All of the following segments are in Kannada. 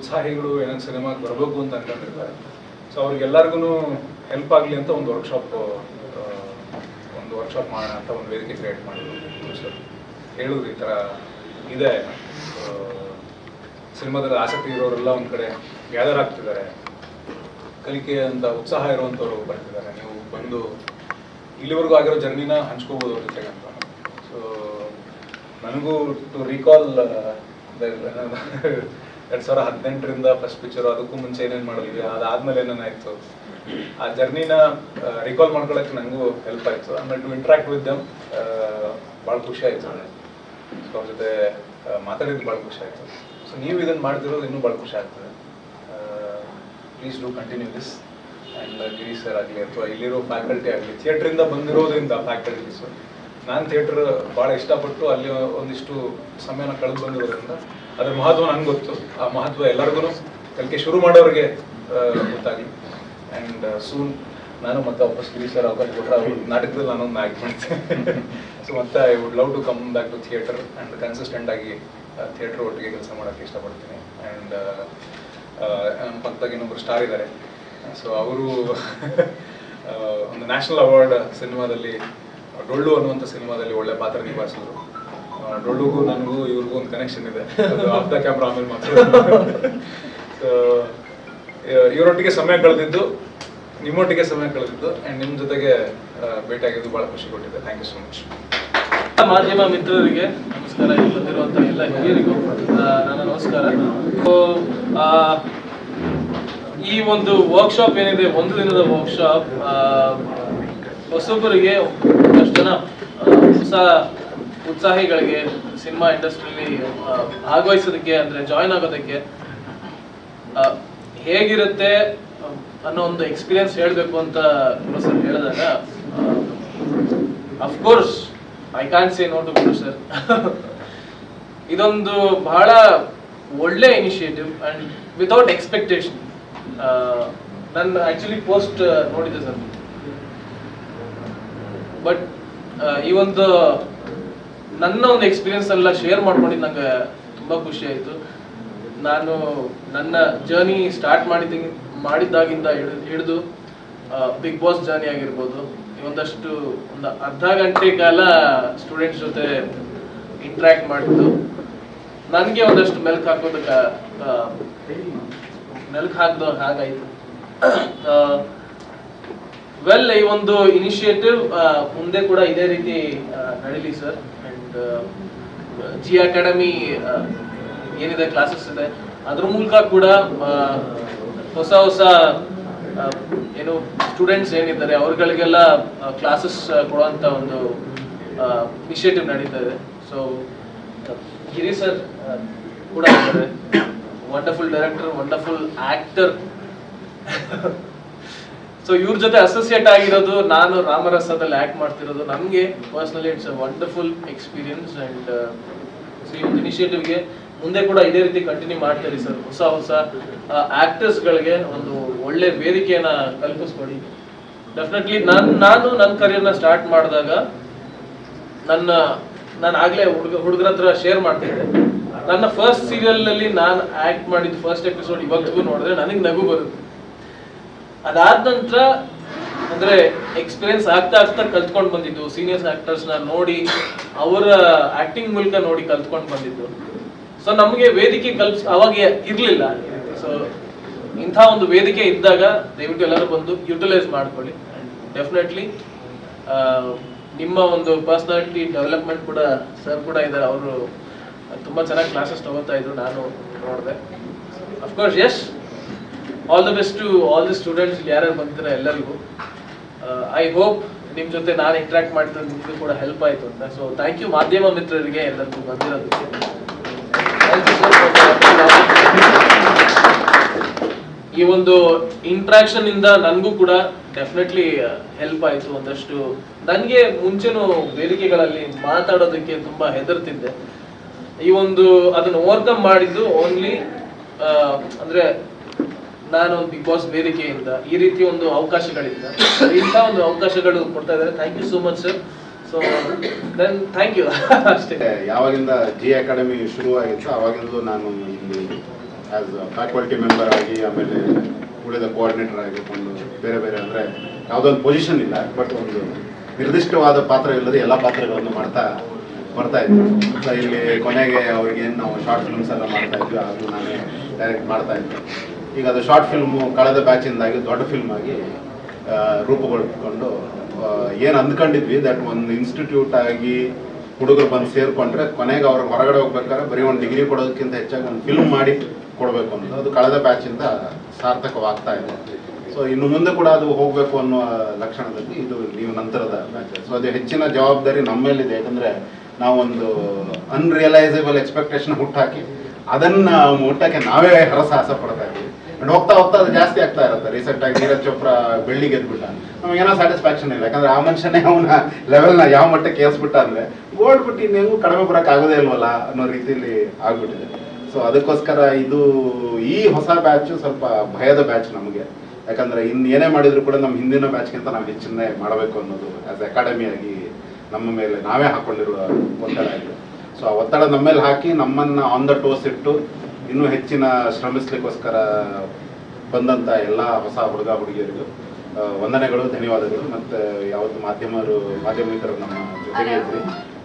ಉತ್ಸಾಹಿಗಳು ಏನೋ ಸಿನಿಮಾಗೆ ಬರಬೇಕು ಅಂತ ಅನ್ಕೊಂಡಿರ್ತಾರೆ. ಸೊ ಅವ್ರಿಗೆಲ್ಲರಿಗೂ ಹೆಲ್ಪ್ ಆಗಲಿ ಅಂತ ಒಂದು ವರ್ಕ್ಶಾಪ್ ಒಂದು ವರ್ಕ್ಶಾಪ್ ಮಾಡೋಣ ಅಂತ ಒಂದು ವೇದಿಕೆ ಕ್ರಿಯೇಟ್ ಮಾಡಿದ್ರು. ಸರ್ ಹೇಳಿದ್ರು ಈ ಥರ ಇದೆ. ಸಿನಿಮಾದಲ್ಲಿ ಆಸಕ್ತಿ ಇರೋರೆಲ್ಲ ಒಂದು ಕಡೆ ಗ್ಯಾದರ್ ಆಗ್ತಿದ್ದಾರೆ. ಕಲಿಕೆ ಅಂತ ಉತ್ಸಾಹ ಇರುವಂಥವ್ರು ಬರ್ತಿದ್ದಾರೆ. ನೀವು ಬಂದು ಇಲ್ಲಿವರೆಗೂ ಆಗಿರೋ ಜರ್ನಿನ ಹಂಚ್ಕೋಬೋದು ಅವ್ರ ಜೊತೆಗೆ ಅಂತ. ಸೊ ನನಗೂ ಟು ರೀಕಾಲ್ ಎರಡು ಸಾವಿರ ಹದಿನೆಂಟರಿಂದ ಫಸ್ಟ್ ಪಿಕ್ಚರ್ ಅದಕ್ಕೂ ಮುಂಚೆ ಏನೇನು ಮಾಡಿದ್ವಿ, ಅದಾದ್ಮೇಲೆ ಏನೇನಾಯ್ತು? ಆ ಜರ್ನಿನ ರಿಕಾಲ್ ಮಾಡ್ಕೊಳ್ಳೋಕೆ ನನಗೂ ಹೆಲ್ಪ್ ಆಯಿತು. ಆಮೇಲೆ ಟು ಇಂಟ್ರಾಕ್ಟ್ ವಿತ್ ದಮ್ ಭಾಳ ಖುಷಿ ಆಯಿತು ಸೊ ಅವ್ರ ಜೊತೆ ಮಾತಾಡಿದ್ದು ಭಾಳ ಖುಷಿ ಆಯಿತು. ಸೊ ನೀವು ಇದನ್ನು ಮಾಡ್ತಿರೋದು ಇನ್ನೂ ಭಾಳ ಖುಷಿ ಆಗ್ತದೆ. Please do continue this and Giri sir ಆಗಲಿ ಅಥವಾ ಇಲ್ಲಿರೋ ಫ್ಯಾಕಲ್ಟಿ ಆಗಲಿ ಥಿಯೇಟ್ರಿಂದ ಬಂದಿರೋದ್ರಿಂದ ಫ್ಯಾಕಲ್ಟೀಸು ನಾನು ಥಿಯೇಟ್ರ್ ಭಾಳ ಇಷ್ಟಪಟ್ಟು ಅಲ್ಲಿ ಒಂದಿಷ್ಟು ಸಮಯನ ಕಳೆದು ಬಂದಿರೋದ್ರಿಂದ ಅದ್ರ ಮಹತ್ವ ನನಗೆ ಗೊತ್ತು. ಆ ಮಹತ್ವ ಎಲ್ಲರಿಗೂ ಕಲಿಕೆ ಶುರು ಮಾಡೋರಿಗೆ ಗೊತ್ತಾಗಿ ಆ್ಯಂಡ್ ಸೂನ್ ನಾನು ಮತ್ತೆ ವಾಪಸ್ ಗಿರಿ ಸರ್ ಅವಕಾಶ ಕೊಟ್ಟರೆ ಅವರು ನಾಟಕದಲ್ಲಿ ನಾನೊಂದು ಆ್ಯಕ್ಟ್ ಮಾಡ್ತೇನೆ ಸೊ ಮತ್ತೆ I would love to come back to theatre and consistent ಆಗಿ ಥಿಯೇಟರ್ ಒಟ್ಟಿಗೆ ಕೆಲಸ ಮಾಡೋಕ್ಕೆ ಇಷ್ಟಪಡ್ತೀನಿ. ಆ್ಯಂಡ್ ನಮ್ಮ ಪಕ್ಕದಾಗ ಇನ್ನೊಬ್ಬರು ಸ್ಟಾರ್ ಇದ್ದಾರೆ ಸೊ ಅವರು ಒಂದು ನ್ಯಾಷನಲ್ ಅವಾರ್ಡ್ ಸಿನಿಮಾದಲ್ಲಿ, ಡೊಳ್ಳು ಅನ್ನುವಂಥ ಸಿನಿಮಾದಲ್ಲಿ ಒಳ್ಳೆ ಪಾತ್ರ ನಿಭಾಯಿಸಿದ್ರು. ಡೊಳ್ಳುಗೂ ನನಗೂ ಇವ್ರಿಗೂ ಒಂದು ಕನೆಕ್ಷನ್ ಇದೆ. ಆಫ್ ದ ಕ್ಯಾಮ್ರಾ ಆಮೇಲೆ ಮಾತ್ರ. ಇವರೊಟ್ಟಿಗೆ ಸಮಯ ಕಳೆದಿದ್ದು, ನಿಮ್ಮೊಟ್ಟಿಗೆ ಸಮಯ ಕಳೆದಿದ್ದು ಆ್ಯಂಡ್ ನಿಮ್ಮ ಜೊತೆಗೆ ಭೇಟಿಯಾಗಿದ್ದು ಭಾಳ ಖುಷಿ ಕೊಟ್ಟಿದೆ. ಥ್ಯಾಂಕ್ ಯು ಸೊ ಮಚ್ ಮಾಧ್ಯಮ ಮಿತ್ರರಿಗೆ ನಮಸ್ಕಾರ ಇಲ್ಲಿ ಬಂದಿರುವಂತ ಎಲ್ಲ ಹಿರಿಯರಿಗೂ ನನ್ನ ನಮಸ್ಕಾರ. ಈ ಒಂದು ವರ್ಕ್ಶಾಪ್ ಏನಿದೆ, ಒಂದು ದಿನದ ವರ್ಕ್ಶಾಪ್ ಹೊಸೊಬ್ಬರಿಗೆ ಅಷ್ಟು ಜನ ಹೊಸ ಉತ್ಸಾಹಿಗಳಿಗೆ ಸಿನಿಮಾ ಇಂಡಸ್ಟ್ರಿಯಲ್ಲಿ ಭಾಗವಹಿಸೋದಕ್ಕೆ ಅಂದ್ರೆ ಜಾಯ್ನ್ ಆಗೋದಕ್ಕೆ ಹೇಗಿರುತ್ತೆ ಅನ್ನೋ ಒಂದು ಎಕ್ಸ್ಪೀರಿಯನ್ಸ್ ಹೇಳಬೇಕು ಅಂತ ಸರ್ ಹೇಳಿದಾಗ of course I can say no to Guru sir ಇದೊಂದು ಬಹಳ ಒಳ್ಳೆ ಇನಿಷಿಯೇಟಿವ್ ಅಂಡ್ ವಿತೌಟ್ ಎಕ್ಸ್ಪೆಕ್ಟೇಷನ್ ನನ್ನ ಆ್ಯಕ್ಚುಲಿ ಪೋಸ್ಟ್ ನೋಡಿದೆ ಸರ್. ಬಟ್ ಈ ಒಂದು ನನ್ನ ಒಂದು ಎಕ್ಸ್ಪೀರಿಯನ್ಸ್ ಎಲ್ಲ ಶೇರ್ ಮಾಡ್ಕೊಂಡಿದ್ದು ನಂಗೆ ತುಂಬ ಖುಷಿ ಆಯಿತು. ನಾನು ನನ್ನ ಜರ್ನಿ ಸ್ಟಾರ್ಟ್ ಮಾಡಿದ ಮಾಡಿದ್ದಾಗಿಂದ ಹಿಡಿದು ಹಿಡಿದು ಬಿಗ್ ಬಾಸ್ ಜರ್ನಿ ಆಗಿರ್ಬೋದು. ಒಂದಷ್ಟು ಒಂದು ಅರ್ಧ ಗಂಟೆ ಕಾಲ ಸ್ಟೂಡೆಂಟ್ಸ್ ಜೊತೆ ಇಂಟ್ರ್ಯಾಕ್ಟ್ ಮಾಡಿದ್ದು ನನಗೆ ಒಂದಷ್ಟು ಮೆಲ್ಕ್ ಹಾಕೋದಕ್ಕೆ ಮೆಲ್ಕ್ ಹಾಕ್ದು ಹಾಗಾಯಿತು. ವೆಲ್ ಈ ಒಂದು ಇನಿಷಿಯೇಟಿವ್ ಮುಂದೆ ಕೂಡ ಇದೇ ರೀತಿ ನಡೀಲಿ ಸರ್ ಜಿ ಅಕಾಡೆಮಿ ಏನಿದೆ ಕ್ಲಾಸಸ್ ಇದೆ, ಅದ್ರ ಮೂಲಕ ಕೂಡ ಹೊಸ ಹೊಸ ಏನು ಸ್ಟೂಡೆಂಟ್ಸ್ ಏನಿದ್ದಾರೆ, ಅವ್ರಗಳಿಗೆಲ್ಲ ಕ್ಲಾಸಸ್ ಕೊಡುವಂತ ಒಂದು ಇನಿಷಿಯೇಟಿವ್ ನಡೀತಾ ಇದೆ. ಸೊ ಗಿರಿ ಸರ್ ಕೂಡ wonderful director wonderful actor so ಇವ್ರ ಜೊತೆ ಅಸೋಸಿಯೇಟ್ ಆಗಿರೋದು ನಾನು ರಾಮರಸದಲ್ಲಿ ಆಕ್ಟ್ ಮಾಡ್ತಿರೋದು. ನಮಗೆ personally it's a wonderful experience and ಈ ಒಂದು ಇನಿಷಿಯೇಟಿವ್ಗೆ ಮುಂದೆ ಕೂಡ ಇದೇ ರೀತಿ ಕಂಟಿನ್ಯೂ ಮಾಡ್ತೀರಿ ಸರ್ ಹೊಸ ಹೊಸ ಆಕ್ಟರ್ಸ್ಗಳಿಗೆ ಒಂದು ಒಳ್ಳೆ ವೇದಿಕೆಯನ್ನ ಕಲ್ಪಿಸ್ಕೊಡಿ. ಡೆಫಿನೆಟ್ಲಿ ನಾನು ನಾನು ನನ್ನ ಕರಿಯರ್ನ ಸ್ಟಾರ್ಟ್ ಮಾಡಿದಾಗ ನನ್ನ, ನಾನು ಆಗಲೇ ಹುಡುಗ, ಹುಡುಗರ ಹತ್ರ ಶೇರ್ ಮಾಡ್ತಿದ್ದೆ. ನನ್ನ ಫಸ್ಟ್ ಸೀರಿಯಲ್ನಲ್ಲಿ ನಾನು ಆಕ್ಟ್ ಮಾಡಿದ ಫಸ್ಟ್ ಎಪಿಸೋಡ್ ಇವತ್ತಿಗೂ ನೋಡಿದ್ರೆ ನನಗೆ ನಗು ಬರುತ್ತೆ. ಅದಾದ ನಂತರ ಅಂದ್ರೆ ಎಕ್ಸ್ಪೀರಿಯನ್ಸ್ ಆಗ್ತಾ ಆಗ್ತಾ ಕಲ್ತ್ಕೊಂಡು ಬಂದಿದ್ದು. ಸೀನಿಯರ್ಸ್ ಆಕ್ಟರ್ಸ್ನ ನೋಡಿ, ಅವರ ಆಕ್ಟಿಂಗ್ ಮೂಲಕ ನೋಡಿ ಕಲ್ತ್ಕೊಂಡು ಬಂದಿದ್ದು. ಸೊ ನಮಗೆ ವೇದಿಕೆ ಕಲ್ಸ್ ಅವಾಗ ಇರಲಿಲ್ಲ. ಸೊ ಇಂಥ ಒಂದು ವೇದಿಕೆ ಇದ್ದಾಗ ದಯವಿಟ್ಟು ಎಲ್ಲರೂ ಬಂದು ಯುಟಿಲೈಸ್ ಮಾಡ್ಕೊಳ್ಳಿ. ಡೆಫಿನೆಟ್ಲಿ ನಿಮ್ಮ ಒಂದು ಪರ್ಸನಾಲಿಟಿ ಡೆವಲಪ್ಮೆಂಟ್ ಕೂಡ ಸರ್ ಕೂಡ ಇದ್ದಾರೆ. ಅವರು ತುಂಬಾ ಚೆನ್ನಾಗಿ ಕ್ಲಾಸಸ್ ತಗೋತಾ ಇದ್ರು. ನಾನು ನೋಡಿದೆ. Of course yes all the best to all the students ಇಲ್ಲಿ ಯಾರ್ಯಾರು ಬಂದಿದ್ದಾರೆ ಎಲ್ಲರಿಗೂ. ಐ ಹೋಪ್ ನಿಮ್ಮ ಜೊತೆ ನಾನು ಇಂಟ್ರಾಕ್ಟ್ ಮಾಡ್ತಾ ನಿಮಗೂ ಕೂಡ ಹೆಲ್ಪ್ ಆಯಿತು ಅಂತ. ಸೊ ಥ್ಯಾಂಕ್ ಯು ಮಾಧ್ಯಮ ಮಿತ್ರರಿಗೆ ಎಲ್ಲರಿಗೂ ಬಂದಿರೋದಕ್ಕೆ. ಈ ಒಂದು ಇಂಟ್ರಾಕ್ಷನ್ ಇಂದ ನನಗೂ ಕೂಡ ಡೆಫಿನೆಟ್ಲಿ ಹೆಲ್ಪ್ ಆಯಿತು ಒಂದಷ್ಟು. ನನಗೆ ಮುಂಚೆನೂ ವೇದಿಕೆಗಳಲ್ಲಿ ಮಾತಾಡೋದಕ್ಕೆ ತುಂಬಾ ಹೆದರ್ತಿದ್ದೆ. ಈ ಒಂದು ಅದನ್ನು ಓವರ್ಕಮ್ ಮಾಡಿದ್ದು ಓನ್ಲಿ ಅಂದ್ರೆ ನಾನು ಬಿಗ್ ಬಾಸ್ ವೇದಿಕೆಯಿಂದ ಈ ರೀತಿ ಒಂದು ಅವಕಾಶಗಳಿಂದ ಇಂಥ ಒಂದು ಅವಕಾಶಗಳು ಕೊಡ್ತಾ ಇದ್ದಾರೆ. Thank you so much sir so then thank you ಅಷ್ಟೇ. ಯಾವಾಗಿಂದ ಜಿ ಅಕಾಡೆಮಿ ಶುರುವಾಗಿತ್ತು ಆವಾಗಿಂದಲೂ ನಾನು ಇಲ್ಲಿ ಆ್ಯಸ್ ಫ್ಯಾಕಲ್ಟಿ ಮೆಂಬರ್ ಆಗಿ ಆಮೇಲೆ ಉಳಿದ ಕೋಆರ್ಡಿನೇಟರ್ ಆಗಿಕೊಂಡು ಬೇರೆ ಬೇರೆ ಅಂದರೆ ಯಾವುದೊಂದು ಪೊಸಿಷನ್ ಇಲ್ಲ ಬಟ್ ಒಂದು ನಿರ್ದಿಷ್ಟವಾದ ಪಾತ್ರ ಇಲ್ಲದೆ ಎಲ್ಲ ಪಾತ್ರಗಳನ್ನು ಮಾಡ್ತಾ ಬರ್ತಾ ಇದ್ವಿ ಇಲ್ಲಿ ಕೊನೆಗೆ ಅವ್ರಿಗೆ ಏನು ನಾವು ಶಾರ್ಟ್ ಫಿಲ್ಮ್ಸ್ ಎಲ್ಲ ಮಾಡ್ತಾ ಇದ್ವಿ ಅದು ನಾನೇ ಡೈರೆಕ್ಟ್ ಮಾಡ್ತಾ ಇದ್ದೆ. ಈಗ ಅದು ಶಾರ್ಟ್ ಫಿಲ್ಮು ಕಳೆದ ಬ್ಯಾಚಿಂದಾಗಿ ದೊಡ್ಡ ಫಿಲ್ಮ್ ಆಗಿ ರೂಪುಗೊಳ್ಕೊಂಡು ಏನು ಅಂದ್ಕೊಂಡಿದ್ವಿ ದಟ್ ಒಂದು ಇನ್ಸ್ಟಿಟ್ಯೂಟ್ ಆಗಿ ಹುಡುಗರು ಬಂದು ಸೇರಿಕೊಂಡ್ರೆ ಕೊನೆಗೆ ಅವ್ರು ಹೊರಗಡೆ ಹೋಗ್ಬೇಕಾದ್ರೆ ಬರೀ ಒಂದು ಡಿಗ್ರಿ ಕೊಡೋದಕ್ಕಿಂತ ಹೆಚ್ಚಾಗಿ ಒಂದು ಫಿಲ್ಮ್ ಮಾಡಿ ಕೊಡಬೇಕು ಅನ್ನೋದು. ಅದು ಕಳೆದ ಬ್ಯಾಚಿಂದ ಸಾರ್ಥಕವಾಗ್ತಾ ಇದೆ. ಸೊ ಇನ್ನು ಮುಂದೆ ಕೂಡ ಅದು ಹೋಗಬೇಕು ಅನ್ನೋ ಲಕ್ಷಣದಲ್ಲಿ ಇದು ನೀವು ನಂತರದ ಬ್ಯಾಚ್ ಸೊ ಅದು ಹೆಚ್ಚಿನ ಜವಾಬ್ದಾರಿ ನಮ್ಮ ಮೇಲಿದೆ. ಯಾಕಂದರೆ ನಾವೊಂದು ಅನ್ರಿಯಲೈಸೇಬಲ್ ಎಕ್ಸ್ಪೆಕ್ಟೇಷನ್ ಹುಟ್ಟಾಕಿ ಅದನ್ನು ಮುಟ್ಟಕ್ಕೆ ನಾವೇ ಹರಸಾಹಸ ಪಡ್ತಾ ಇದ್ವಿ ಅಂಡ್ ಹೋಗ್ತಾ ಹೋಗ್ತಾ ಅದು ಜಾಸ್ತಿ ಆಗ್ತಾ ಇರುತ್ತೆ. ರೀಸೆಂಟ್ ಆಗಿ ನೀರಜ್ ಚೋಪ್ರಾ ಬೆಳ್ಳಿ ಗೆದ್ಬಿಟ್ಟ. ನಮಗೇನೋ ಸ್ಯಾಟಿಸ್ಫ್ಯಾಕ್ಷನ್ ಇಲ್ಲ. ಯಾಕಂದ್ರೆ ಆ ಮನುಷ್ಯನೇ ಅವನ ಲೆವೆಲ್ನ ಯಾವ ಮಟ್ಟಕ್ಕೆ ಏರಿಸ್ಬಿಟ್ಟ ಅಂದ್ರೆ ಗೋಲ್ಡ್ ಬಿಟ್ಟು ಇನ್ನೆಂಗೂ ಕಡಿಮೆ ಬರಕ್ ಆಗೋದೇ ಇಲ್ವಲ್ಲ ಅನ್ನೋ ರೀತಿಯಲ್ಲಿ ಆಗ್ಬಿಟ್ಟಿದೆ. ಸೊ ಅದಕ್ಕೋಸ್ಕರ ಇದು ಈ ಹೊಸ ಬ್ಯಾಚ್ ಸ್ವಲ್ಪ ಭಯದ ಬ್ಯಾಚ್ ನಮಗೆ. ಯಾಕಂದ್ರೆ ಇನ್ನು ಏನೇ ಮಾಡಿದ್ರು ಕೂಡ ನಮ್ಮ ಹಿಂದಿನ ಬ್ಯಾಚ್ಗಿಂತ ನಾವು ಹೆಚ್ಚನ್ನೇ ಮಾಡಬೇಕು ಅನ್ನೋದು ಆಸ್ ಅಕಾಡೆಮಿ ಆಗಿ ನಮ್ಮ ಮೇಲೆ ನಾವೇ ಹಾಕೊಂಡಿರುವ ಒತ್ತಡ ಇದೆ. ಸೊ ಆ ಒತ್ತಡ ನಮ್ಮ ಮೇಲೆ ಹಾಕಿ ನಮ್ಮನ್ನ ಆನ್ ದ ಟೋಸ್ ಇಟ್ಟು ಇನ್ನೂ ಹೆಚ್ಚಿನ ಶ್ರಮಿಸ್ಲಿಕ್ಕೋಸ್ಕರ ಬಂದಂಥ ಎಲ್ಲ ಹೊಸ ಹುಡುಗ ಹುಡುಗಿಯರಿಗೂ ವಂದನೆಗಳು, ಧನ್ಯವಾದಗಳು. ಮತ್ತು ಯಾವತ್ತು ಮಾಧ್ಯಮರು, ಮಾಧ್ಯಮಿಕರು ನಮ್ಮ ಜೊತೆಗೆ ಇದ್ರಿ.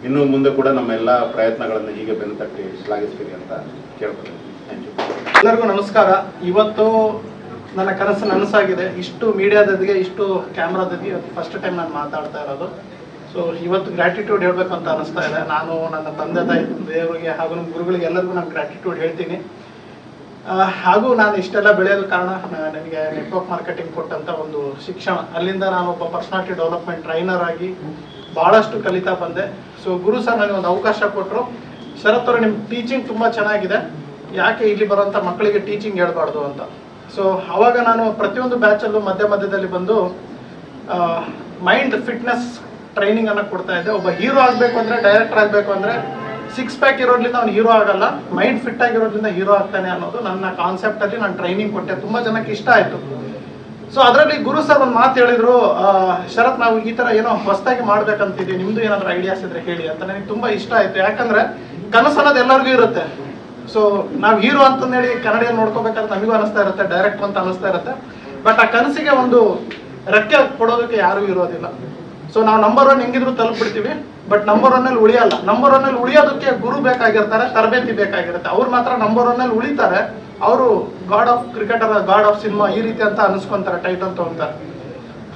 ಇನ್ನು ಮುಂದೆ ಕೂಡ ನಮ್ಮ ಎಲ್ಲ ಪ್ರಯತ್ನಗಳನ್ನು ಹೀಗೆ ಬೆನ್ನು ತಟ್ಟಿ ಶ್ಲಾಘಿಸ್ತೀರಿ ಅಂತ ಕೇಳ್ಬೋದು ಥ್ಯಾಂಕ್ ಯು ಎಲ್ಲರಿಗೂ ನಮಸ್ಕಾರ. ಇವತ್ತು ನನ್ನ ಕನಸು ನನಸಾಗಿದೆ. ಇಷ್ಟು ಮೀಡಿಯಾದೊಂದಿಗೆ, ಇಷ್ಟು ಕ್ಯಾಮ್ರಾದೊಂದಿಗೆ ಇವತ್ತು ಫಸ್ಟ್ ಟೈಮ್ ನಾನು ಮಾತಾಡ್ತಾ ಇರೋದು. ಸೊ ಇವತ್ತು ಗ್ರ್ಯಾಟಿಟ್ಯೂಡ್ ಹೇಳಬೇಕು ಅಂತ ಅನಿಸ್ತಾ ಇದೆ. ನಾನು ನನ್ನ ತಂದೆ ತಾಯಿ, ದೇವರಿಗೆ ಹಾಗೂ ನಮ್ಮ ಗುರುಗಳಿಗೆ ಎಲ್ಲರಿಗೂ ನಾನು ಗ್ರ್ಯಾಟಿಟ್ಯೂಡ್ ಹೇಳ್ತೀನಿ. ಹಾಗೂ ನಾನು ಇಷ್ಟೆಲ್ಲ ಬೆಳೆಯಲು ಕಾರಣ ನನಗೆ ನೆಟ್ವರ್ಕ್ ಮಾರ್ಕೆಟಿಂಗ್ ಕೊಟ್ಟಂತ ಒಂದು ಶಿಕ್ಷಣ. ಅಲ್ಲಿಂದ ನಾನು ಒಬ್ಬ ಪರ್ಸನಾಲಿಟಿ ಡೆವಲಪ್ಮೆಂಟ್ ಟ್ರೈನರ್ ಆಗಿ ಬಹಳಷ್ಟು ಕಲಿತಾ ಬಂದೆ. ಸೊ ಗುರು ಸರ್ ನನಗೆ ಒಂದು ಅವಕಾಶ ಕೊಟ್ಟರು ಶರತ್ ಅವರು ನಿಮ್ಮ ಟೀಚಿಂಗ್ ತುಂಬ ಚೆನ್ನಾಗಿದೆ. ಯಾಕೆ ಇಲ್ಲಿ ಬರುವಂತ ಮಕ್ಕಳಿಗೆ ಟೀಚಿಂಗ್ ಹೇಳ್ಬಾರ್ದು ಅಂತ? ಸೊ ಅವಾಗ ನಾನು ಪ್ರತಿಯೊಂದು ಬ್ಯಾಚಲ್ಲೂ ಮಧ್ಯ ಮಧ್ಯದಲ್ಲಿ ಬಂದು ಮೈಂಡ್ ಫಿಟ್ನೆಸ್ ಟ್ರೈನಿಂಗ್ ಅನ್ನ ಕೊಡ್ತಾ ಇದ್ದೆ. ಒಬ್ಬ ಹೀರೋ ಆಗಬೇಕು ಅಂದ್ರೆ ಡೈರೆಕ್ಟರ್ ಆಗಬೇಕು ಅಂದ್ರೆ ಸಿಕ್ಸ್ ಪ್ಯಾಕ್ ಇರೋದ್ರಿಂದ ಅವ್ನು ಹೀರೋ ಆಗಲ್ಲ. ಮೈಂಡ್ ಫಿಟ್ ಆಗಿರೋದ್ರಿಂದ ಹೀರೋ ಆಗ್ತಾನೆ ಅನ್ನೋದು ನನ್ನ ಕಾನ್ಸೆಪ್ಟ್ ಅಲ್ಲಿ ನಾನು ಟ್ರೈನಿಂಗ್ ಕೊಟ್ಟೆ. ತುಂಬಾ ಜನಕ್ಕೆ ಇಷ್ಟ ಆಯ್ತು. ಸೊ ಅದರಲ್ಲಿ ಗುರು ಸರ್ ಒಂದು ಮಾತು ಹೇಳಿದ್ರು ಶರತ್ ನಾವು ಈ ತರ ಏನೋ ಹೊಸದಾಗಿ ಮಾಡ್ಬೇಕಂತಿದ್ದೀವಿ ನಿಮ್ದು ಏನಾದ್ರು ಐಡಿಯಾಸ್ ಇದ್ರೆ ಹೇಳಿ ಅಂತ ನನಗೆ ತುಂಬಾ ಇಷ್ಟ ಆಯ್ತು. ಯಾಕಂದ್ರೆ ಕನಸು ಅನ್ನೋದು ಎಲ್ಲರಿಗೂ ಇರುತ್ತೆ. ಸೊ ನಾವು ಹೀರೋ ಅಂತಂದೇಳಿ ಕನ್ನಡಿಯಲ್ಲಿ ನೋಡ್ಕೋಬೇಕಂತ ನಮಗೂ ಅನಿಸ್ತಾ ಇರುತ್ತೆ ಡೈರೆಕ್ಟ್ ಅಂತ ಅನಿಸ್ತಾ ಇರುತ್ತೆ. ಬಟ್ ಆ ಕನಸಿಗೆ ಒಂದು ರೆಕ್ಕೆ ಕೊಡೋದಕ್ಕೆ ಯಾರು ಇರೋದಿಲ್ಲ. ಸೊ ನಾವು ನಂಬರ್ ಒನ್ ಹೆಂಗಿದ್ರು ತಲುಪಿಡ್ತೀವಿ ಬಟ್ ನಂಬರ್ ಒನ್ ಅಲ್ಲಿ ಉಳಿಯಲ್ಲ. ನಂಬರ್ ಒನ್ ಅಲ್ಲಿ ಉಳಿಯೋದಕ್ಕೆ ಗುರು ಬೇಕಾಗಿರ್ತಾರೆ, ತರಬೇತಿ ಬೇಕಾಗಿರುತ್ತೆ. ಅವ್ರು ಮಾತ್ರ ನಂಬರ್ ಒನ್ ಅಲ್ಲಿ ಉಳಿತಾರೆ. ಅವರು god of cricketer god of cinema ಈ ರೀತಿ ಅಂತ ಅನಿಸ್ಕೊಂತಾರೆ ಟೈಟಲ್ ತಗೊಂತಾರೆ.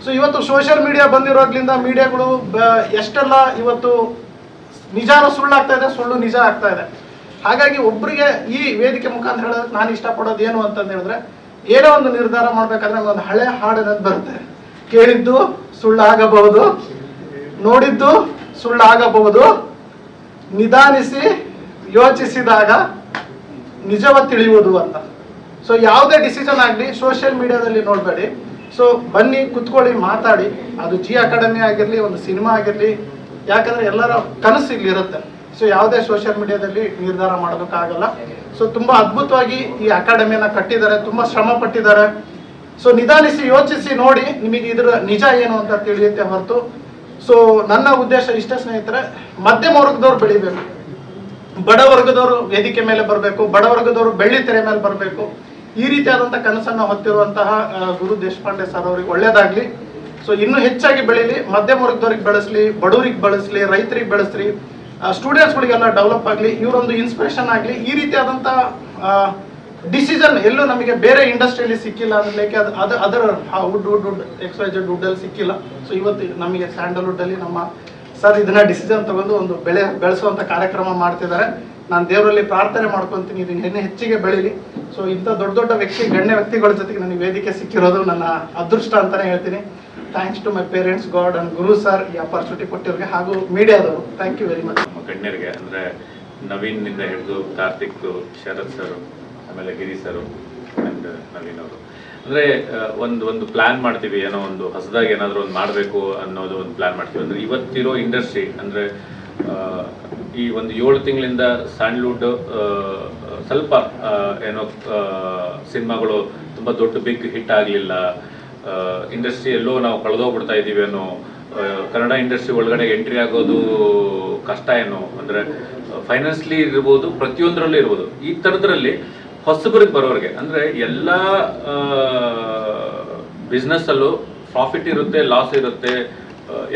ಸೊ ಇವತ್ತು ಸೋಷಿಯಲ್ ಮೀಡಿಯಾ ಬಂದಿರೋದ್ರಿಂದ ಮೀಡಿಯಾಗಳು ಎಷ್ಟೆಲ್ಲ ಇವತ್ತು ನಿಜಾನ ಸುಳ್ಳಾಗ್ತಾ ಇದೆ, ಸುಳ್ಳು ನಿಜ ಆಗ್ತಾ ಇದೆ. ಹಾಗಾಗಿ ಒಬ್ಬರಿಗೆ ಈ ವೇದಿಕೆ ಮುಖಾಂತರ ಹೇಳೋದಕ್ಕೆ ನಾನು ಇಷ್ಟಪಡೋದು ಏನು ಅಂತಂದು ಹೇಳಿದ್ರೆ, ಏನೋ ಒಂದು ನಿರ್ಧಾರ ಮಾಡ್ಬೇಕಾದ್ರೆ ಒಂದು ಹಳೆ ಹಾಡು ಬರುತ್ತೆ. ಕೇಳಿದ್ದು ಸುಳ್ಳಾಗಬಹುದು, ನೋಡಿದ್ದು ಸುಳ್ಳಾಗಬಹುದು. ನಿಧಾನಿಸಿ, ಯೋಚಿಸಿದಾಗ ನಿಜವ ತಿಳಿಯುವುದು ಅಂತ. ಸೊ ಯಾವುದೇ ಡಿಸಿಷನ್ ಆಗಲಿ ಸೋಷಿಯಲ್ ಮೀಡಿಯಾದಲ್ಲಿ ನೋಡಬೇಡಿ. ಸೊ ಬನ್ನಿ, ಕುತ್ಕೊಳ್ಳಿ, ಮಾತಾಡಿ. ಅದು ಜಿ ಅಕಾಡೆಮಿ ಆಗಿರಲಿ, ಒಂದು ಸಿನಿಮಾ ಆಗಿರಲಿ, ಯಾಕಂದ್ರೆ ಎಲ್ಲರ ಕನಸು ಇಲ್ಲಿ ಇರುತ್ತೆ ಸೊ ಯಾವುದೇ ಸೋಷಿಯಲ್ ಮೀಡಿಯಾದಲ್ಲಿ ನಿರ್ಧಾರ ಮಾಡೋದಕ್ಕಾಗಲ್ಲ ಸೊ ತುಂಬ ಅದ್ಭುತವಾಗಿ ಈ ಅಕಾಡೆಮಿಯನ್ನು ಕಟ್ಟಿದ್ದಾರೆ, ತುಂಬ ಶ್ರಮ ಪಟ್ಟಿದ್ದಾರೆ. ಸೊ ನಿಧಾನಿಸಿ ಯೋಚಿಸಿ ನೋಡಿ ನಿಮಗೆ ಇದರ ನಿಜ ಏನು ಅಂತ ತಿಳಿಯುತ್ತೆ ಹೊರತು ಸೊ ನನ್ನ ಉದ್ದೇಶ ಇಷ್ಟ ಸ್ನೇಹಿತರೆ, ಮಧ್ಯಮ ವರ್ಗದವ್ರು ಬೆಳಿಬೇಕು. ಬಡ ವರ್ಗದವರು ವೇದಿಕೆ ಮೇಲೆ ಬರಬೇಕು, ಬಡ ವರ್ಗದವರು ಬೆಳ್ಳಿ ತೆರೆ ಮೇಲೆ ಬರಬೇಕು. ಈ ರೀತಿಯಾದಂಥ ಕನಸನ್ನು ಹೊತ್ತಿರುವಂತಹ ಗುರು ದೇಶಪಾಂಡೆ ಸರ್ ಅವರಿಗೆ ಒಳ್ಳೇದಾಗ್ಲಿ. ಸೊ ಇನ್ನೂ ಹೆಚ್ಚಾಗಿ ಬೆಳೀಲಿ, ಮಧ್ಯಮ ವರ್ಗದವ್ರಿಗೆ ಬೆಳೆಸಲಿ, ಬಡವರಿಗೆ ಬಳಸಲಿ, ರೈತರಿಗೆ ಬೆಳೆಸ್ಲಿ ಸ್ಟೂಡೆಂಟ್ಸ್ಗಳಿಗೆಲ್ಲ ಡೆವಲಪ್ ಆಗಲಿ, ಇವರೊಂದು ಇನ್ಸ್ಪಿರೇಷನ್ ಆಗಲಿ, ಈ ರೀತಿಯಾದಂಥ ಡಿಸಿಷನ್ ಎಲ್ಲೂ ನಮಗೆ ಬೇರೆ ಇಂಡಸ್ಟ್ರಿಯಲ್ಲಿ ಸಿಕ್ಕಿಲ್ಲ ಅದಕ್ಕೆ ಅದು ಅದು ಅದರ ವುಡ್ ವುಡ್ ವುಡ್ ಜೆಡ್ ವುಡ್ಡಲ್ಲಿ ಸಿಕ್ಕಿಲ್ಲ. ಸೊ ಇವತ್ತು ನಮಗೆ ಸ್ಯಾಂಡಲ್ವುಡ್ಡಲ್ಲಿ ನಮ್ಮ ಸರ್ ಇದನ್ನ ಡಿಸಿಷನ್ ತಗೊಂಡು ಒಂದು ಬೆಳೆ ಬೆಳೆಸುವಂಥ ಕಾರ್ಯಕ್ರಮ ಮಾಡ್ತಿದ್ದಾರೆ. ನಾನು ದೇವರಲ್ಲಿ ಪ್ರಾರ್ಥನೆ ಮಾಡ್ಕೊಂತೀನಿ, ಇದನ್ನು ಇನ್ನೂ ಹೆಚ್ಚಿಗೆ ಬೆಳೀಲಿ. ಸೊ ಇಂಥ ದೊಡ್ಡ ದೊಡ್ಡ ವ್ಯಕ್ತಿ, ಗಣ್ಯ ವ್ಯಕ್ತಿಗಳ ಜೊತೆಗೆ ನನಗೆ ವೇದಿಕೆ ಸಿಕ್ಕಿರೋದು ನನ್ನ ಅದೃಷ್ಟ ಅಂತಾನೆ ಹೇಳ್ತೀನಿ. Thanks to my parents god and Guru sir ಈ ಅಪರ್ಚುನಿಟಿ ಕೊಟ್ಟಿರೋರಿಗೆ ಹಾಗೂ ಮೀಡಿಯಾದವರು. ಥ್ಯಾಂಕ್ ಯು ವೆರಿ ಮಚ್ ಗಣ್ಯರಿಗೆ ಅಂದರೆ ನವೀನ್ನಿಂದ ಹಿಡಿದು ಕಾರ್ತಿಕ್, ಶರತ್ ಸರ್ ಆಮೇಲೆ ಗಿರಿ ಸರ್ ಆ್ಯಂಡ್ ನವೀನ್ ಅವರು ಅಂದರೆ ಒಂದು ಒಂದು ಪ್ಲ್ಯಾನ್ ಮಾಡ್ತೀವಿ, ಏನೋ ಒಂದು ಹೊಸದಾಗಿ ಏನಾದರೂ ಒಂದು ಮಾಡಬೇಕು ಅನ್ನೋದು ಒಂದು ಪ್ಲ್ಯಾನ್ ಮಾಡ್ತೀವಿ. ಅಂದರೆ ಇವತ್ತಿರೋ ಇಂಡಸ್ಟ್ರಿ ಅಂದರೆ ಈ ಒಂದು ಏಳು ತಿಂಗಳಿಂದ ಸ್ಯಾಂಡ್ಲ್ವುಡ್ ಸ್ವಲ್ಪ ಏನೋ ಸಿನಿಮಾಗಳು ತುಂಬ ದೊಡ್ಡ ಬಿಗ್ ಹಿಟ್ ಆಗಲಿಲ್ಲ. ಇಂಡಸ್ಟ್ರಿ ಎಲ್ಲೋ ನಾವು ಕಳೆದೋಗ್ಬಿಡ್ತಾ ಇದ್ದೀವಿ ಅನ್ನೋ ಕನ್ನಡ ಇಂಡಸ್ಟ್ರಿ ಒಳಗಡೆ ಎಂಟ್ರಿ ಆಗೋದು ಕಷ್ಟ ಏನೋ? ಅಂದರೆ ಫೈನಾನ್ಸ್ಲಿ ಇರ್ಬೋದು, ಪ್ರತಿಯೊಂದರಲ್ಲೂ ಇರ್ಬೋದು. ಈ ಥರದ್ರಲ್ಲಿ ಹೊಸಬರಿಗೆ ಬರೋರಿಗೆ, ಅಂದ್ರೆ ಎಲ್ಲ ಬಿಸ್ನೆಸ್ಸಲ್ಲೂ ಪ್ರಾಫಿಟ್ ಇರುತ್ತೆ ಲಾಸ್ ಇರುತ್ತೆ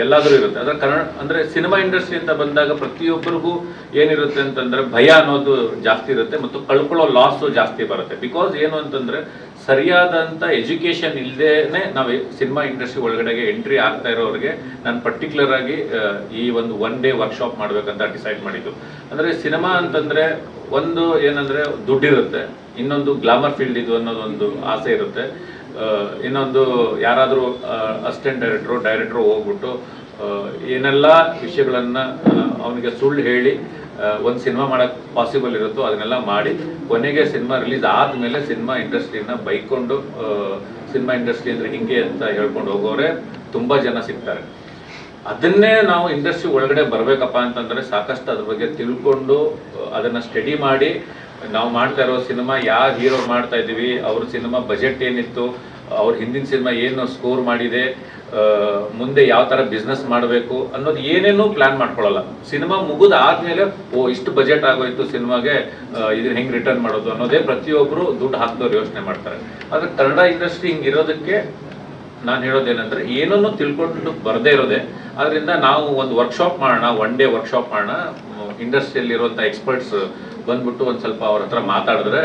ಎಲ್ಲಾದರೂ ಇರುತ್ತೆ. ಆದರೆ ಕನ್ನಡ ಅಂದ್ರೆ ಸಿನಿಮಾ ಇಂಡಸ್ಟ್ರಿ ಅಂತ ಬಂದಾಗ ಪ್ರತಿಯೊಬ್ಬರಿಗೂ ಏನಿರುತ್ತೆ ಅಂತಂದ್ರೆ ಭಯ ಅನ್ನೋದು ಜಾಸ್ತಿ ಇರುತ್ತೆ ಮತ್ತು ಕಳ್ಕೊಳ್ಳೋ ಲಾಸು ಜಾಸ್ತಿ ಬರುತ್ತೆ. ಬಿಕಾಸ್ ಏನು ಅಂತಂದ್ರೆ ಸರಿಯಾದಂತ ಎಜುಕೇಷನ್ ಇಲ್ಲದೇನೆ ನಾವು ಸಿನಿಮಾ ಇಂಡಸ್ಟ್ರಿ ಒಳಗಡೆಗೆ ಎಂಟ್ರಿ ಆಗ್ತಾ ಇರೋರಿಗೆ ನಾನು ಪರ್ಟಿಕ್ಯುಲರ್ ಆಗಿ ಈ ಒಂದು ಒನ್ ಡೇ ವರ್ಕ್ಶಾಪ್ ಮಾಡಬೇಕಂತ ಡಿಸೈಡ್ ಮಾಡಿದ್ದು. ಅಂದರೆ ಸಿನಿಮಾ ಅಂತಂದರೆ ಒಂದು ಏನಂದರೆ ದುಡ್ಡಿರುತ್ತೆ. ಇನ್ನೊಂದು ಗ್ಲಾಮರ್ ಫೀಲ್ಡ್ ಇದು ಅನ್ನೋದೊಂದು ಆಸೆ ಇರುತ್ತೆ. ಇನ್ನೊಂದು ಯಾರಾದರೂ ಅಸಿಸ್ಟೆಂಟ್ ಡೈರೆಕ್ಟ್ರು ಡೈರೆಕ್ಟ್ರು ಹೋಗ್ಬಿಟ್ಟು ಏನೆಲ್ಲ ವಿಷಯಗಳನ್ನು ಅವನಿಗೆ ಸುಳ್ಳು ಹೇಳಿ ಒಂದು ಸಿನಿಮಾ ಮಾಡಕ್ ಪಾಸಿಬಲ್ ಇರುತ್ತೋ ಅದನ್ನೆಲ್ಲ ಮಾಡಿ, ಕೊನೆಗೆ ಸಿನಿಮಾ ರಿಲೀಸ್ ಆದಮೇಲೆ ಸಿನಿಮಾ ಇಂಡಸ್ಟ್ರಿನ ಬೈಕೊಂಡು ಸಿನಿಮಾ ಇಂಡಸ್ಟ್ರಿ ಅಂದ್ರೆ ಹಿಂಗೆ ಅಂತ ಹೇಳ್ಕೊಂಡು ಹೋಗೋರೆ, ತುಂಬಾ ಜನ ಸಿಗ್ತಾರೆ. ಅದನ್ನೇ ನಾವು ಇಂಡಸ್ಟ್ರಿ ಒಳಗಡೆ ಬರ್ಬೇಕಪ್ಪ ಅಂತಂದ್ರೆ ಸಾಕಷ್ಟು ಅದ್ರ ಬಗ್ಗೆ ತಿಳ್ಕೊಂಡು, ಅದನ್ನ ಸ್ಟಡಿ ಮಾಡಿ, ನಾವು ಮಾಡ್ತಾ ಇರೋ ಸಿನಿಮಾ ಯಾವ ಹೀರೋ ಮಾಡ್ತಾ ಇದೀವಿ ಅವ್ರ ಸಿನಿಮಾ ಬಜೆಟ್ ಏನಿತ್ತು ಅವ್ರ ಹಿಂದಿನ ಸಿನಿಮಾ ಏನು ಸ್ಕೋರ್ ಮಾಡಿದೆ ಮುಂದೆ ಯಾವ ತರ ಬಿಸ್ನೆಸ್ ಮಾಡಬೇಕು ಅನ್ನೋದು ಏನೇನೂ ಪ್ಲಾನ್ ಮಾಡ್ಕೊಳ್ಳಲ್ಲ. ಸಿನಿಮಾ ಮುಗಿದ ಆದ್ಮೇಲೆ, ಓ, ಇಷ್ಟು ಬಜೆಟ್ ಆಗೋಯ್ತು ಸಿನಿಮಾಗೆ ಇದನ್ನ ಹೆಂಗೆ ರಿಟರ್ನ್ ಮಾಡೋದು ಅನ್ನೋದೇ ಪ್ರತಿಯೊಬ್ಬರು ದುಡ್ಡು ಹಾಕಿದವ್ರು ಯೋಚನೆ ಮಾಡ್ತಾರೆ. ಆದರೆ ಕನ್ನಡ ಇಂಡಸ್ಟ್ರಿ ಹಿಂಗಿರೋದಕ್ಕೆ ನಾನು ಹೇಳೋದೇನಂದ್ರೆ ಏನನ್ನು ತಿಳ್ಕೊಂಡು ಬರದೇ ಇರೋದೆ. ಅದರಿಂದ ನಾವು ಒಂದು ವರ್ಕ್ಶಾಪ್ ಮಾಡೋಣ ಒನ್ ಡೇ ವರ್ಕ್ಶಾಪ್ ಮಾಡೋಣ. ಇಂಡಸ್ಟ್ರಿಯಲ್ಲಿ ಇರುವಂಥ ಎಕ್ಸ್ಪರ್ಟ್ಸ್ ಬಂದ್ಬಿಟ್ಟು ಒಂದು ಸ್ವಲ್ಪ ಅವ್ರ ಹತ್ರ ಮಾತಾಡಿದ್ರೆ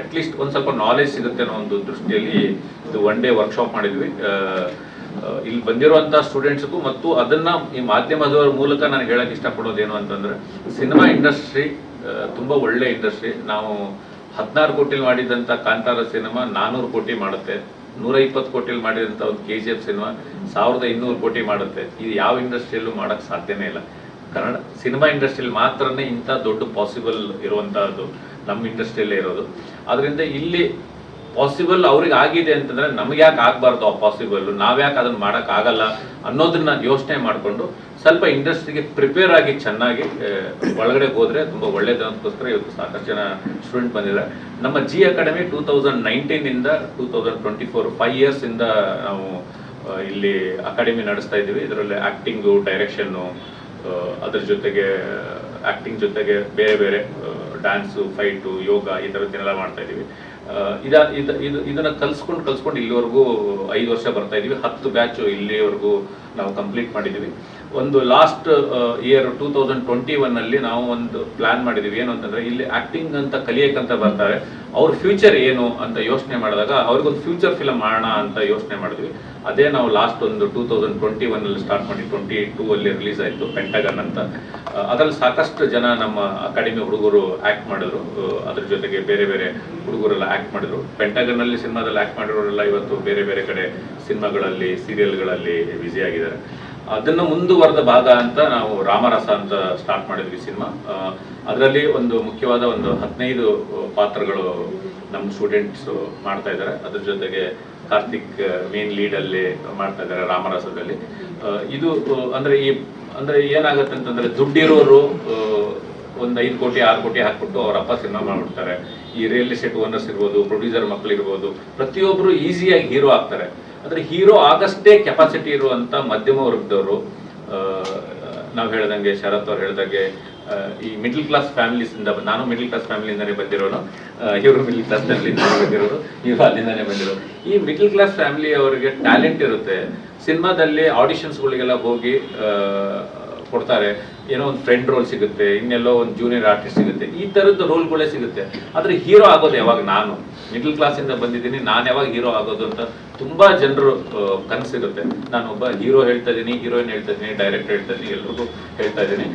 ಅಟ್ಲೀಸ್ಟ್ ಒಂದು ಸ್ವಲ್ಪ ನಾಲೆಜ್ ಸಿಗುತ್ತೆ ಅನ್ನೋ ಒಂದು ದೃಷ್ಟಿಯಲ್ಲಿ ಇದು ಒನ್ ಡೇ ವರ್ಕ್ಶಾಪ್ ಮಾಡಿದ್ವಿ. ಇಲ್ಲಿ ಬಂದಿರುವಂಥ ಸ್ಟೂಡೆಂಟ್ಸ್ಗೂ ಮತ್ತು ಅದನ್ನ ಈ ಮಾಧ್ಯಮದವರ ಮೂಲಕ ನಾನು ಹೇಳಕ್ ಇಷ್ಟಪಡೋದೇನು ಅಂತಂದ್ರೆ ಸಿನಿಮಾ ಇಂಡಸ್ಟ್ರಿ ತುಂಬಾ ಒಳ್ಳೆ ಇಂಡಸ್ಟ್ರಿ ನಾವು ಹದಿನಾರು ಕೋಟಿಲಿ ಮಾಡಿದಂತ ಕಾಂತಾರ ಸಿನಿಮಾ ನಾನೂರು ಕೋಟಿ ಮಾಡುತ್ತೆ. ನೂರ ಇಪ್ಪತ್ತು ಕೋಟಿಲಿ ಮಾಡಿದಂಥ ಒಂದು ಕೆ ಜಿ ಎಫ್ ಸಿನಿಮಾ ಸಾವಿರದ ಇನ್ನೂರು ಕೋಟಿ ಮಾಡುತ್ತೆ. ಇದು ಯಾವ ಇಂಡಸ್ಟ್ರಿಯಲ್ಲೂ ಮಾಡಕ್ ಸಾಧ್ಯನೇ ಇಲ್ಲ. ಕನ್ನಡ ಸಿನಿಮಾ ಇಂಡಸ್ಟ್ರಿಯಲ್ಲಿ ಮಾತ್ರನೇ ಇಂಥ ದೊಡ್ಡ ಪಾಸಿಬಲ್ ಇರುವಂತಹದ್ದು ನಮ್ಮ ಇಂಡಸ್ಟ್ರಿಯಲ್ಲೇ ಇರೋದು. ಅದರಿಂದ ಇಲ್ಲಿ ಪಾಸಿಬಲ್ ಅವ್ರಿಗೆ ಆಗಿದೆ ಅಂತಂದ್ರೆ ನಮ್ಗೆ ಯಾಕೆ ಆಗ್ಬಾರ್ದು ಆ ಪಾಸಿಬಲ್ ನಾವ್ಯಾಕೆ ಅದನ್ನ ಮಾಡಕ್ ಆಗಲ್ಲ ಅನ್ನೋದನ್ನ ಯೋಚನೆ ಮಾಡಿಕೊಂಡು ಸ್ವಲ್ಪ ಇಂಡಸ್ಟ್ರಿಗೆ ಪ್ರಿಪೇರ್ ಆಗಿ ಚೆನ್ನಾಗಿ ಒಳಗಡೆ ಹೋದ್ರೆ ತುಂಬಾ ಒಳ್ಳೇದು ಅನ್ನೋದಕ್ಕೋಸ್ಕರ ಇವತ್ತು ಸಾಕಷ್ಟು ಜನ ಸ್ಟೂಡೆಂಟ್ ಬಂದಿದ್ದಾರೆ. ನಮ್ಮ G academy two thousand nineteen ಇಂದ two thousand twenty four five years ಇಂದ ನಾವು ಇಲ್ಲಿ ಅಕಾಡೆಮಿ ನಡೆಸ್ತಾ ಇದ್ದೀವಿ. ಇದರಲ್ಲಿ ಆಕ್ಟಿಂಗು ಡೈರೆಕ್ಷನ್ನು ಅದ್ರ ಜೊತೆಗೆ ಆಕ್ಟಿಂಗ್ ಜೊತೆಗೆ ಬೇರೆ ಬೇರೆ ಡ್ಯಾನ್ಸು ಫೈಟು ಯೋಗ ಈ ಥರದ್ದನ್ನೆಲ್ಲ ಮಾಡ್ತಾ ಇದ್ದೀವಿ. ಇದ, ಇದು ಇದನ್ನು ಕಲ್ಸ್ಕೊಂಡು ಕಲ್ಸ್ಕೊಂಡು ಇಲ್ಲಿವರೆಗೂ ಐದು ವರ್ಷ ಬರ್ತಾ ಇದ್ದೀವಿ. ಹತ್ತು ಬ್ಯಾಚು ಇಲ್ಲಿವರೆಗೂ ನಾವು ಕಂಪ್ಲೀಟ್ ಮಾಡಿದ್ದೀವಿ. ಒಂದು last year two thousand twenty one ಅಲ್ಲಿ ನಾವು ಒಂದು ಪ್ಲಾನ್ ಮಾಡಿದೀವಿ. ಏನು ಅಂತಂದ್ರೆ ಇಲ್ಲಿ ಆಕ್ಟಿಂಗ್ ಅಂತ ಕಲಿಯಕ್ಕಂತ ಬರ್ತಾರೆ. ಅವ್ರ ಫ್ಯೂಚರ್ ಏನು ಅಂತ ಯೋಚನೆ ಮಾಡಿದಾಗ ಅವ್ರಿಗೊಂದು ಫ್ಯೂಚರ್ ಫಿಲಮ್ ಮಾಡೋಣ ಅಂತ ಯೋಚನೆ ಮಾಡಿದ್ವಿ. ಅದೇ ನಾವು ಲಾಸ್ಟ್ ಒಂದು ಟೂ ತೌಸಂಡ್ ಟ್ವೆಂಟಿ ಒನ್ ಅಲ್ಲಿ ಸ್ಟಾರ್ಟ್ ಮಾಡಿ ಟ್ವೆಂಟಿ ಟೂ ಅಲ್ಲಿ ರಿಲೀಸ್ ಆಯಿತು ಪೆಂಟಗನ್ ಅಂತ. ಅದರಲ್ಲಿ ಸಾಕಷ್ಟು ಜನ ನಮ್ಮ ಅಕಾಡೆಮಿ ಹುಡುಗರು ಆಕ್ಟ್ ಮಾಡಿದ್ರು. ಅದ್ರ ಜೊತೆಗೆ ಬೇರೆ ಬೇರೆ ಹುಡುಗರೆಲ್ಲ ಆಕ್ಟ್ ಮಾಡಿದ್ರು. ಪೆಂಟಗನ್ ಅಲ್ಲಿ ಸಿನಿಮಾದಲ್ಲಿ ಆಕ್ಟ್ ಮಾಡಿರೋರೆಲ್ಲ ಇವತ್ತು ಬೇರೆ ಬೇರೆ ಕಡೆ ಸಿನಿಮಾಗಳಲ್ಲಿ ಸೀರಿಯಲ್ಗಳಲ್ಲಿ ಬ್ಯುಸಿ ಆಗಿದ್ದಾರೆ. ಅದನ್ನ ಮುಂದುವರೆದ ಭಾಗ ಅಂತ ನಾವು ರಾಮರಸ ಅಂತ ಸ್ಟಾರ್ಟ್ ಮಾಡಿದ್ವಿ ಸಿನಿಮಾ ಅದರಲ್ಲಿ ಒಂದು ಮುಖ್ಯವಾದ ಒಂದು ಹದಿನೈದು ಪಾತ್ರಗಳು ನಮ್ಮ ಸ್ಟೂಡೆಂಟ್ಸ್ ಮಾಡ್ತಾ ಇದ್ದಾರೆ. ಅದ್ರ ಜೊತೆಗೆ ಕಾರ್ತಿಕ್ ಮೇನ್ ಅಲ್ಲಿ ಮಾಡ್ತಾ ಇದ್ದಾರೆ ರಾಮರಸದಲ್ಲಿ. ಇದು ಅಂದ್ರೆ ಈ, ಅಂದ್ರೆ ಏನಾಗುತ್ತೆ ಅಂತಂದ್ರೆ ದುಡ್ಡಿರೋರು ಒಂದು ಒಂದ್ ಐದು ಕೋಟಿ, ಆರು ಕೋಟಿ ಹಾಕ್ಬಿಟ್ಟು ಅವ್ರ ಅಪ್ಪ ಸಿನಿಮಾ ಮಾಡ್ಬಿಡ್ತಾರೆ. ಈ ರಿಯಲ್ ಎಸ್ಟೇಟ್ ಓನರ್ಸ್ ಇರ್ಬೋದು ಪ್ರೊಡ್ಯೂಸರ್ ಮಕ್ಕಳಿರ್ಬೋದು ಪ್ರತಿಯೊಬ್ಬರು ಈಸಿಯಾಗಿ ಹೀರೋ ಆಗ್ತಾರೆ. ಅಂದ್ರೆ ಹೀರೋ ಆಗಷ್ಟೇ ಕೆಪಾಸಿಟಿ ಇರುವಂತ ಮಧ್ಯಮ ವರ್ಗದವರು ನಾವು ಹೇಳ್ದಂಗೆ ಶರತ್ ಅವ್ರು ಹೇಳ್ದಂಗೆ ಈ ಮಿಡ್ಲ್ ಕ್ಲಾಸ್ ಫ್ಯಾಮಿಲೀಸ್ ಇಂದ ನಾನು ಮಿಡ್ಲ್ ಕ್ಲಾಸ್ ಫ್ಯಾಮಿಲಿಯಿಂದಲೇ ಬಂದಿರೋನು ಇವರು ಮಿಡ್ಲ್ ಕ್ಲಾಸ್ ಫ್ಯಾಮಿಲಿಂದಾನೇ ಬಂದಿರೋರು ಇವರು ಅಲ್ಲಿಂದಾನೇ ಬಂದಿರೋರು ಈ ಮಿಡ್ಲ್ ಕ್ಲಾಸ್ ಫ್ಯಾಮಿಲಿ ಅವರಿಗೆ ಟ್ಯಾಲೆಂಟ್ ಇರುತ್ತೆ. ಸಿನಿಮಾದಲ್ಲಿ ಆಡಿಷನ್ಸ್ಗಳಿಗೆಲ್ಲ ಹೋಗಿ ಕೊಡ್ತಾರೆ. ಏನೋ ಒಂದು ಫ್ರೆಂಡ್ ರೋಲ್ ಸಿಗುತ್ತೆ, ಇನ್ನೆಲ್ಲೋ ಒಂದು ಜೂನಿಯರ್ ಆರ್ಟಿಸ್ಟ್ ಸಿಗುತ್ತೆ, ಈ ತರದ್ದು ರೋಲ್ಗಳೇ ಸಿಗುತ್ತೆ. ಆದ್ರೆ ಹೀರೋ ಆಗೋದು ಯಾವಾಗ ನಾನು? ಮಿಡ್ಲ್ ಕ್ಲಾಸ್ ಇಂದ ಬಂದಿದ್ದೀನಿ, ನಾನು ಯಾವಾಗ ಹೀರೋ ಆಗೋದು ಅಂತ ತುಂಬಾ ಜನರು ಕನಸಿರುತ್ತೆ. ನಾನು ಒಬ್ಬ ಹೀರೋ ಹೇಳ್ತಾ ಇದ್ದೀನಿ ಹೀರೋಯಿನ್ ಹೇಳ್ತಾ ಇದ್ದೀನಿ ಡೈರೆಕ್ಟರ್ ಹೇಳ್ತಾ ಇದ್ದೀನಿ, ಎಲ್ರಿಗೂ ಹೇಳ್ತಾ ಇದ್ದೀನಿ.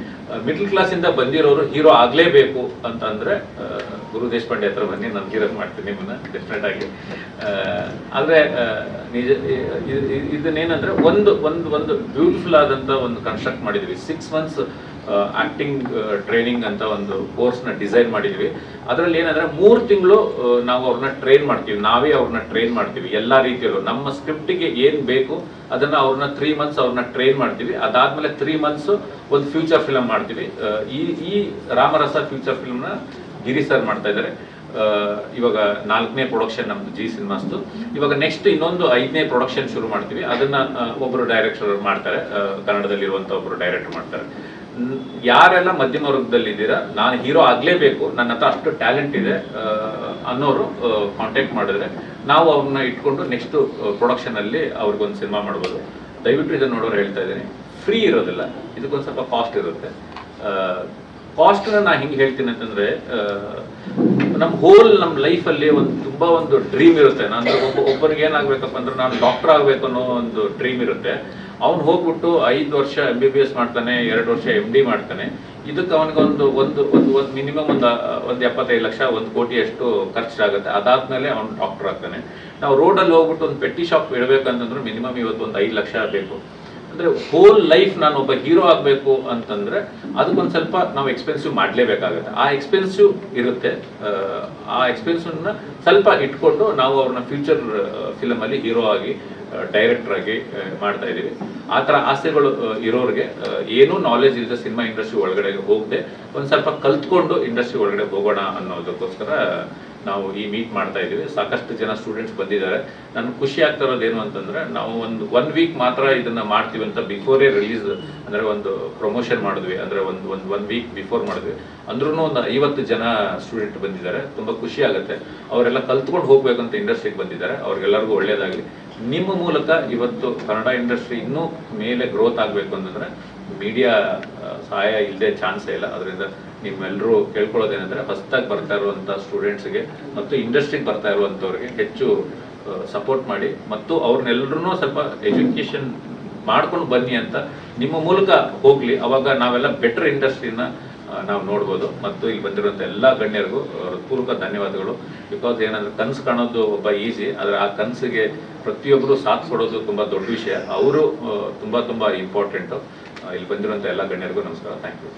ಮಿಡ್ಲ್ ಕ್ಲಾಸ್ ಇಂದ ಬಂದಿರೋರು ಹೀರೋ ಆಗ್ಲೇಬೇಕು ಅಂತ ಅಂದ್ರೆ ಗುರು ದೇಶಪಾಂಡೆ ಹತ್ರ ಬನ್ನಿ, ನಾನು ಹೀರೋ ಮಾಡ್ತೀನಿ ನಿಮ್ಮನ್ನ ಡೆಫಿನೆಟ್ ಆಗಿ. ಆದ್ರೆ ನಿಜ ಇದನ್ನೇನಂದ್ರೆ ಒಂದು ಒಂದು ಒಂದು ಬ್ಯೂಟಿಫುಲ್ ಆದಂತ ಒಂದು ಕನ್ಸ್ಟ್ರಕ್ಟ್ ಮಾಡಿದ್ವಿ. ಸಿಕ್ಸ್ ಮಂತ್ಸ್ ಆಕ್ಟಿಂಗ್ ಟ್ರೈನಿಂಗ್ ಅಂತ ಒಂದು ಕೋರ್ಸ್ನ ಡಿಸೈನ್ ಮಾಡಿದ್ವಿ. ಅದರಲ್ಲಿ ಏನಂದ್ರೆ ಮೂರು ತಿಂಗಳು ನಾವು ಅವ್ರನ್ನ ಟ್ರೈನ್ ಮಾಡ್ತೀವಿ. ನಾವೇ ಅವ್ರನ್ನ ಟ್ರೈನ್ ಮಾಡ್ತೀವಿ. ಎಲ್ಲಾ ರೀತಿಯಲ್ಲೂ. ನಮ್ಮ ಸ್ಕ್ರಿಪ್ಟಿಗೆ ಏನ್ ಬೇಕು, ಅದನ್ನ ಅವ್ರನ್ನ ತ್ರೀ ಮಂತ್ಸ್ ಅವ್ರನ್ನ ಟ್ರೈನ್ ಮಾಡ್ತೀವಿ. ಅದಾದ್ಮೇಲೆ ತ್ರೀ ಮಂತ್ಸ್ ಒಂದು ಫ್ಯೂಚರ್ ಫಿಲಮ್ ಮಾಡ್ತೀವಿ. ಈ ಈ ರಾಮರಸ ಫ್ಯೂಚರ್ ಫಿಲಮ್ನ ಗಿರಿ ಸರ್ ಮಾಡ್ತಾ ಇದ್ದಾರೆ ಇವಾಗ ನಾಲ್ಕನೇ ಪ್ರೊಡಕ್ಷನ್ ನಮ್ದು ಜಿ ಸಿನಿಮಾಸ್ದು ಇವಾಗ ನೆಕ್ಸ್ಟ್ ಇನ್ನೊಂದು ಐದನೇ ಪ್ರೊಡಕ್ಷನ್ ಶುರು ಮಾಡ್ತೀವಿ. ಅದನ್ನ ಒಬ್ಬರು ಡೈರೆಕ್ಟರ್ ಮಾಡ್ತಾರೆ. ಕನ್ನಡದಲ್ಲಿರುವಂಥ ಒಬ್ರು ಡೈರೆಕ್ಟರ್ ಮಾಡ್ತಾರೆ. ಯಾರೆಲ್ಲ ಮಧ್ಯಮ ವರ್ಗದಲ್ಲಿದ್ದೀರಾ, ನಾನು ಹೀರೋ ಆಗಲೇಬೇಕು, ನನ್ನ ಹತ್ರ ಅಷ್ಟು ಟ್ಯಾಲೆಂಟ್ ಇದೆ ಅನ್ನೋರು ಕಾಂಟ್ಯಾಕ್ಟ್ ಮಾಡಿದ್ರೆ ನಾವು ಅವ್ರನ್ನ ಇಟ್ಕೊಂಡು ನೆಕ್ಸ್ಟ್ ಪ್ರೊಡಕ್ಷನಲ್ಲಿ ಅವ್ರಿಗೊಂದು ಸಿನಿಮಾ ಮಾಡ್ಬೋದು. ದಯವಿಟ್ಟು ಇದನ್ನು ನೋಡೋರು ಹೇಳ್ತಾ ಇದ್ದೀನಿ. ಫ್ರೀ ಇರೋದಿಲ್ಲ, ಇದಕ್ಕೊಂದು ಸ್ವಲ್ಪ ಕಾಸ್ಟ್ ಇರುತ್ತೆ. ಕಾಸ್ಟ್ನ ನಾ ಹಿಂಗೆ ಹೇಳ್ತೀನಿ ಅಂತಂದ್ರೆ ನಮ್ಮ ಹೋಲ್ ನಮ್ಮ ಲೈಫಲ್ಲಿ ಒಂದು ತುಂಬಾ ಒಂದು ಡ್ರೀಮ್ ಇರುತ್ತೆ. ನಾನು ಒಬ್ಬ ಒಬ್ಬರಿಗೆ ಏನಾಗಬೇಕಪ್ಪ ಅಂದ್ರೆ ನಾನು ಡಾಕ್ಟರ್ ಆಗಬೇಕು ಅನ್ನೋ ಒಂದು ಡ್ರೀಮ್ ಇರುತ್ತೆ. ಅವ್ನು ಹೋಗ್ಬಿಟ್ಟು ಐದು ವರ್ಷ ಎಂ ಬಿ ಬಿ ಎಸ್ ಮಾಡ್ತಾನೆ, ಎರಡು ವರ್ಷ ಎಂ ಡಿ ಮಾಡ್ತಾನೆ. ಇದಕ್ಕೆ ಅವನಿಗೆ ಒಂದು ಒಂದು ಒಂದು ಮಿನಿಮಮ್ ಒಂದು ಒಂದು ಎಪ್ಪತ್ತೈದು ಲಕ್ಷ, ಒಂದು ಕೋಟಿಯಷ್ಟು ಖರ್ಚಾಗುತ್ತೆ ಅದಾದ್ಮೇಲೆ ಅವ್ನು ಡಾಕ್ಟರ್ ಆಗ್ತಾನೆ. ನಾವು ರೋಡಲ್ಲಿ ಹೋಗ್ಬಿಟ್ಟು ಒಂದು ಪೆಟ್ಟಿ ಶಾಪ್ ಇಡಬೇಕಂತಂದ್ರೆ ಮಿನಿಮಮ್ ಇವತ್ತು ಒಂದು ಐದು ಲಕ್ಷ ಬೇಕು. ಅಂದ್ರೆ ಹೋಲ್ ಲೈಫ್ ನಾನು ಒಬ್ಬ ಹೀರೋ ಆಗಬೇಕು ಅಂತಂದ್ರೆ ಅದಕ್ಕೊಂದು ಸ್ವಲ್ಪ ನಾವು ಎಕ್ಸ್ಪೆನ್ಸಿವ್ ಮಾಡಲೇಬೇಕಾಗುತ್ತೆ. ಆ ಎಕ್ಸ್ಪೆನ್ಸಿವ್ ಇರುತ್ತೆ. ಆ ಎಕ್ಸ್ಪೆನ್ಸಿವ್ನ ಸ್ವಲ್ಪ ಇಟ್ಕೊಂಡು ನಾವು ಅವ್ರನ್ನ ಫ್ಯೂಚರ್ ಫಿಲಮಲ್ಲಿ ಹೀರೋ ಆಗಿ ಡೈರೆಕ್ಟರ್ ಆಗಿ ಮಾಡ್ತಾ ಇದೀವಿ ಆ ಥರ ಆಸೆಗಳು ಇರೋರಿಗೆ ಏನು ನಾಲೆಜ್ ಇಲ್ಲದೆ ಸಿನಿಮಾ ಇಂಡಸ್ಟ್ರಿ ಒಳಗಡೆ ಹೋಗದೆ ಒಂದು ಸ್ವಲ್ಪ ಕಲ್ತ್ಕೊಂಡು ಇಂಡಸ್ಟ್ರಿ ಒಳಗಡೆ ಹೋಗೋಣ ಅನ್ನೋದಕ್ಕೋಸ್ಕರ ನಾವು ಈ ಮೀಟ್ ಮಾಡ್ತಾ ಇದ್ದೀವಿ. ಸಾಕಷ್ಟು ಜನ ಸ್ಟೂಡೆಂಟ್ಸ್ ಬಂದಿದ್ದಾರೆ. ನನ್ಗೆ ಖುಷಿ ಆಗ್ತಾ ಇರೋದು ಏನು ಅಂತಂದ್ರೆ, ನಾವು ಒಂದು ಒನ್ ವೀಕ್ ಮಾತ್ರ ಇದನ್ನ ಮಾಡ್ತೀವಿ ಅಂತ ಬಿಫೋರೇ ರಿಲೀಸ್ ಅಂದ್ರೆ ಒಂದು ಪ್ರಮೋಷನ್ ಮಾಡಿದ್ವಿ. ಅಂದ್ರೆ ಒಂದು ಒಂದು ಒನ್ ವೀಕ್ ಬಿಫೋರ್ ಮಾಡಿದ್ವಿ. ಅಂದ್ರೂ ಒಂದು ಐವತ್ತು ಜನ ಸ್ಟೂಡೆಂಟ್ ಬಂದಿದ್ದಾರೆ. ತುಂಬಾ ಖುಷಿ ಆಗುತ್ತೆ. ಅವರೆಲ್ಲ ಕಲ್ತ್ಕೊಂಡು ಹೋಗ್ಬೇಕಂತ ಇಂಡಸ್ಟ್ರಿಗೆ ಬಂದಿದ್ದಾರೆ. ಅವ್ರಿಗೆಲ್ಲರಿಗೂ ಒಳ್ಳೇದಾಗಲಿ. ನಿಮ್ಮ ಮೂಲಕ ಇವತ್ತು ಕನ್ನಡ ಇಂಡಸ್ಟ್ರಿ ಇನ್ನೂ ಮೇಲೆ ಗ್ರೋತ್ ಆಗಬೇಕು ಅಂತಂದರೆ ಮೀಡಿಯಾ ಸಹಾಯ ಇಲ್ಲದೆ ಚಾನ್ಸೇ ಇಲ್ಲ. ಅದರಿಂದ ನಿಮ್ಮೆಲ್ಲರೂ ಕೇಳ್ಕೊಳ್ಳೋದೇನೆಂದರೆ ಹೊಸದಾಗಿ ಬರ್ತಾ ಇರುವಂಥ ಸ್ಟೂಡೆಂಟ್ಸ್ಗೆ ಮತ್ತು ಇಂಡಸ್ಟ್ರಿಗೆ ಬರ್ತಾ ಇರುವಂಥವ್ರಿಗೆ ಹೆಚ್ಚು ಸಪೋರ್ಟ್ ಮಾಡಿ ಮತ್ತು ಅವ್ರನ್ನೆಲ್ಲರೂ ಸ್ವಲ್ಪ ಎಜುಕೇಷನ್ ಮಾಡ್ಕೊಂಡು ಬನ್ನಿ ಅಂತ ನಿಮ್ಮ ಮೂಲಕ ಹೋಗ್ಲಿ. ಅವಾಗ ನಾವೆಲ್ಲ ಬೆಟರ್ ಇಂಡಸ್ಟ್ರಿನ ನಾವು ನೋಡ್ಬೋದು. ಮತ್ತು ಇಲ್ಲಿ ಬಂದಿರುವಂಥ ಎಲ್ಲ ಗಣ್ಯರಿಗೂ ಹೃತ್ಪೂರ್ವಕ ಧನ್ಯವಾದಗಳು. ಬಿಕಾಸ್ ಏನಂದ್ರೆ ಕನಸು ಕಾಣೋದು ಒಬ್ಬ ಈಸಿ ಆದರೆ ಆ ಕನಸಿಗೆ ಪ್ರತಿಯೊಬ್ಬರು ಸಾಥ್ ಕೊಡೋದು ತುಂಬ ದೊಡ್ಡ ವಿಷಯ. ಅವರು ತುಂಬ ತುಂಬ ಇಂಪಾರ್ಟೆಂಟು ಇಲ್ಲಿ ಬಂದಿರುವಂಥ ಎಲ್ಲ ಗಣ್ಯರಿಗೂ ನಮಸ್ಕಾರ. Thank you